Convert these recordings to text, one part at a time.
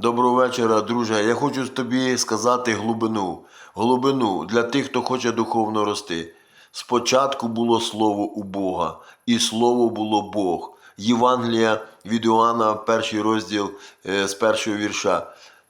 Доброго вечора, друже. Я хочу тобі сказати глибину. Глибину для тих, хто хоче духовно рости. Спочатку було слово у Бога, і слово було Бог. Євангелія від Іоанна, перший розділ е, з першого вірша.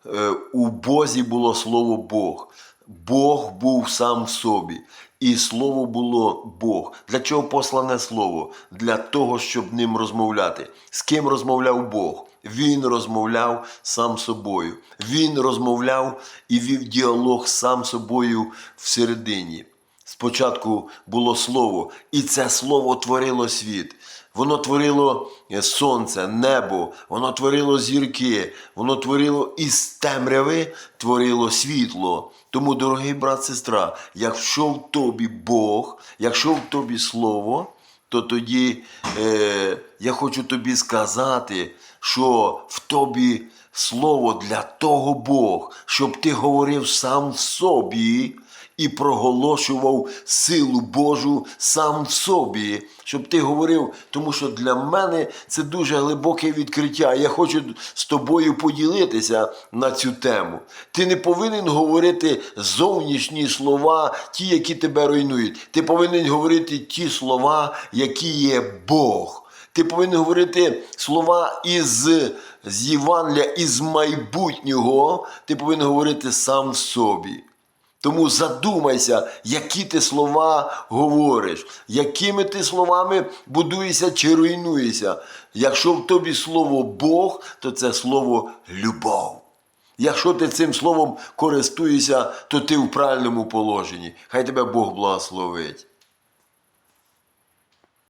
Е, У Бозі було слово Бог. Бог був сам в собі, і слово було Бог. Для чого послане слово? Для того, щоб ним розмовляти. З ким розмовляв Бог? Він розмовляв сам собою. Він розмовляв і вів діалог сам собою всередині. Спочатку було слово, і це слово творило світ. Воно творило е, сонце, небо, воно творило зірки, воно творило із темряви, творило світло. Тому, дорогий брат, сестра, якщо в тобі Бог, якщо в тобі слово, то тоді е, я хочу тобі сказати, що в тобі слово для того Бог, щоб ти говорив сам в собі і проголошував силу Божу сам в собі, щоб ти говорив, тому що для мене це дуже глибоке відкриття. Я хочу з тобою поділитися на цю тему. Ти не повинен говорити зовнішні слова, ті, які тебе руйнують. Ти повинен говорити ті слова, які є Бог. Ти повинен говорити слова із, з Євангелія, із майбутнього. Ти повинен говорити сам в собі. Тому задумайся, які ти слова говориш, якими ти словами будуєшся чи руйнуєшся. Якщо в тобі слово Бог, то це слово любов. Якщо ти цим словом користуєшся, то ти в правильному положенні. Хай тебе Бог благословить.